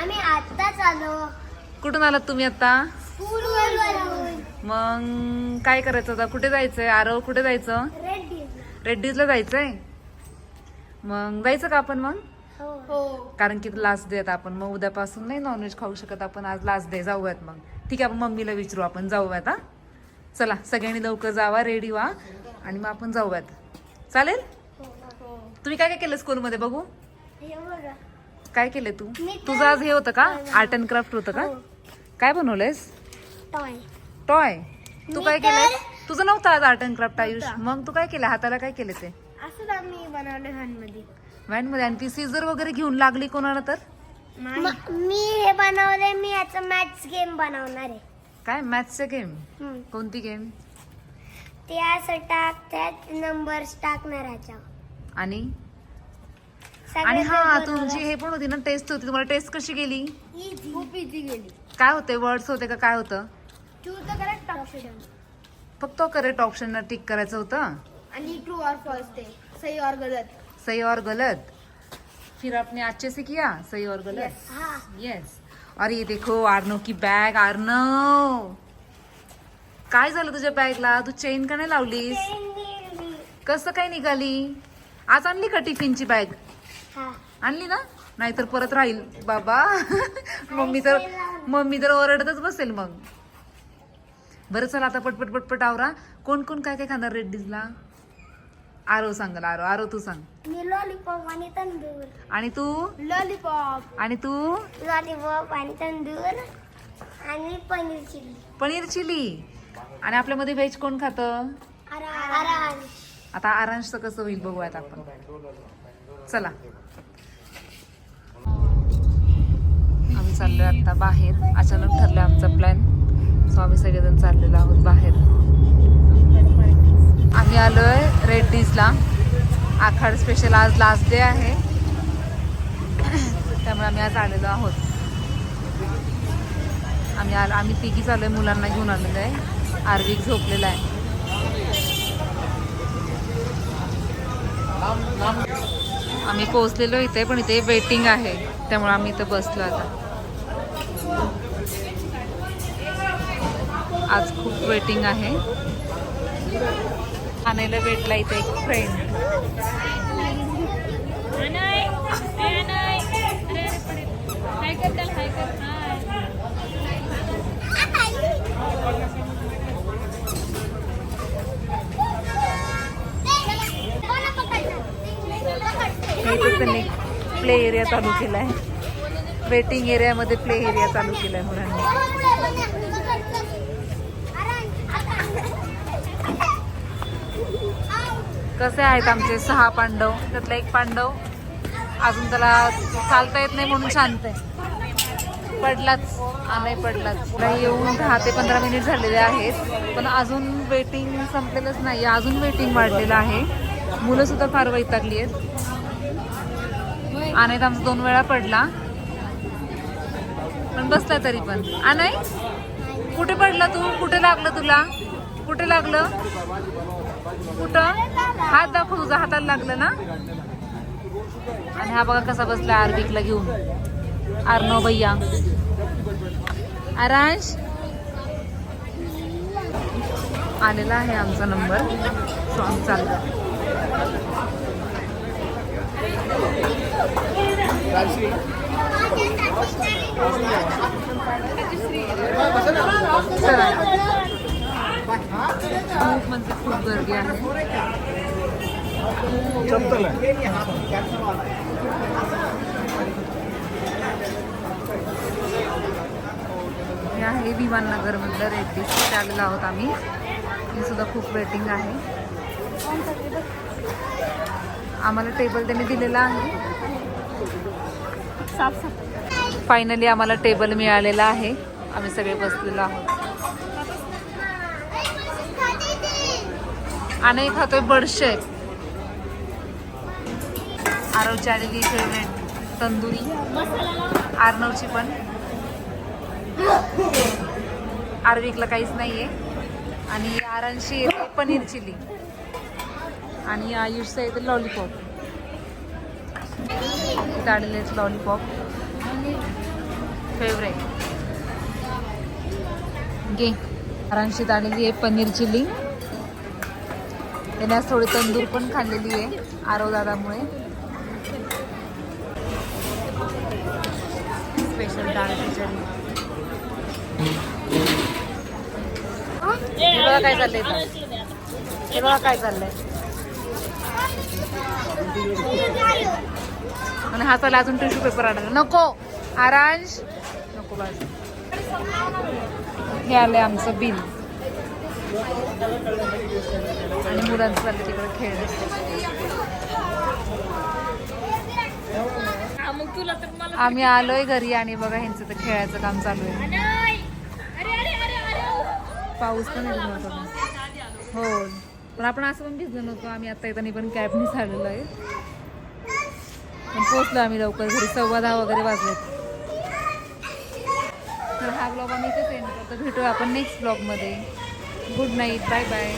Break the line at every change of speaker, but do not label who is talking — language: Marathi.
आम्ही आत्ताच आलो.
कुठून आलात तुम्ही आता? मग काय करायचं आता? कुठे जायचंय? आरव कुठे जायचं?
रेड्डी
रेड्डीजला जायचंय? मग जायचं का आपण मग?
हो. हो.
कारण की लास्ट डे आपण. मग उद्यापासून नाही नॉनव्हेज खाऊ शकत आपण. आज लास्ट डे जाऊयात मग. ठीक आहे आपण मम्मीला विचारू. आपण जाऊयात हा? चला सगळ्यांनी लवकर जावा रेडी व्हा. आणि मग आपण जाऊयात. चालेल? तुम्ही काय काय केलं स्कूलमध्ये बघू.
हे बघा.
काय केलं तू?
मी
तुझं आज हे होतं का? आर्ट अँड क्राफ्ट होतं का?
हो.
काय बनवलंयस?
टॉय
टॉय तू
मी
काय
तर-
केलंय तुझं नव्हतं आज आर्ट अँड क्राफ्ट आयुष. मग तू काय केलं हाताला काय केलं ते?
असंच आम्ही बनवलं
व्हॅनमध्ये आणि ती सीझर वगैरे घेऊन लागली कोणाला तर?
मी हे बनवले मी याचा मॅथ्स गेम बनवणार आहे.
काय? मॅथ्सचं गेम
हम्म.
कोणती गेम
ते असं टाक त्यात नंबर्स टाकणार ह्याच्यावर
आणि? आणि हा तुमची. हे पण होती ना टेस्ट होती. तुम्हाला टेस्ट कशी गेली.
खूप इझी गेली.
काय होते? वर्ड्स होते का? काय होतं?
चूज द करेक्ट ऑप्शन
फक्त करेक्ट ऑप्शन टिक करायचं होतं?
आणि ट्रू और फॉल्स ते. सही और गलत.
सही और गलत? फिर आपने अच्छे से किया? सही और गलत?
हाँ.
यस और ये देखो आर्नव की बॅग आर्नव काय झालं तुझ्या बॅगला तू चेन का नाही लावलीस? कसं काय निघाली? आज आणली का टिफिनची बॅग
हा
आणली ना? नाहीतर परत राहील. बाबा. मम्मी तर मम्मी तर ओरडतच बसेल मग. बरं चला आता पटपट पटपट आवरा. कोण कोण काय काय खाणार रेड्डीजला आरो सांगाल आरो. आरो तू सांग.
मी लॉलीपॉप आणि तंदूर.
आणि तू?
लॉलीपॉप
आणि तू?
लॉलीपॉप आणि तंदूर आणि पनीर चिल्ली
पनीर चिली. आणि आपल्यामध्ये व्हेज कोण खातं? आता आरांशचं कसं होईल बघूयात आपण. चला. आम्ही चाललोय आता बाहेर. अचानक ठरलं आमचा प्लॅन सो आम्ही सगळेजण चाललेलो आहोत बाहेर. आम्ही आलोय रेड्डीजला. आखाड स्पेशल आज लास्ट डे आहे. त्यामुळे आम्ही आज आलेलो आहोत. आम्ही आलो आम्ही तिघी चाललोय मुलांना घेऊन आलेलो आहे. आर्विक झोपलेला आहे. आम्ही पोहोचलेलो इथे पण इथे वेटिंग आहे. त्यामुळे आम्ही इथं बसलो आता. आज खूप वेटिंग आहे. आणायला भेटला इथे एक फ्रेंड इथे त्यांनी प्ले एरिया चालू केला आहे वेटिंग एरियामध्ये प्ले एरिया चालू केला आहे मुलांनी. कसे आहेत आमचे सहा पांडव? त्यातला एक पांडव अजून त्याला चालता येत नाही म्हणून शांत आहे. पडलाच. आम्ही नाही पडलाच. पुढे येऊन दहा ते पंधरा मिनिट झालेले आहेत. पण अजून वेटिंग संपलेलंच नाही अजून वेटिंग वाढलेलं आहे. मुलंसुद्धा फार वैतागली आहेत. अनेक आमचा दोन वेळा पडला. पण बसला तरी पण. अनय कुठे पडला तू? कुठे लागलं तुला? कुठे लागलं? कुठं? हात दाखव तुझा हाताला लागलं ना? आणि हा बघा कसा बसला आर्विकला घेऊन. आरनो भैया. आरांश? आलेला आहे आमचा नंबर. सॉन्ग चालला म्हणजे खूप गर्दी आहे हे आहे विमाननगर मधलं रेड्डी तिथे आलेलो आहोत आम्ही. ही सुद्धा खूप वेटिंग आहे. आम्हाला टेबल त्यांनी दिलेला आहे. फायनली आम्हाला टेबल मिळालेला आहे. आम्ही सगळे बसलेलो आहोत. आणि खातोय बडशे. आरवची आलेली फेवरेट तंदुरी. आर्नवची पण. आर्विकला काहीच नाहीये. आणि आरांशी पनीर चिली आणि आयुषचं येते लॉलीपॉप. इथं आलेले लॉलीपॉप. फेवरेट घे. आरांशीत आलेली आहे पनीर चिली. त्याने आज थोडी तंदूर पण खाल्लेली आहे आरव दादामुळे स्पेशल डाळ खिचडी. हे बघा काय चाललंय हे बघा काय चाललंय. आणि हाताला अजून टिश्यू पेपर आणायला नको आरांश नको बस हे आलंय आमचं बिल आणि मुलांचं चाललं तिकडे खेळ आम्ही आलोय घरी आणि बघा ह्यांचं तर खेळायचं काम चालू आहे पाऊस पण येतो पण. हो पण आपण असं पण भिजलो नव्हतो. आम्ही आता येताना पण कॅबने आलेलो आहे. पण पोचलो आम्ही लवकर घरी. सव्वा दहा वगैरे वाजलेत. तर हा ब्लॉग आम्ही इथेच एंड करतो. भेटू आपण नेक्स्ट ब्लॉगमध्ये गुड नाईट बाय बाय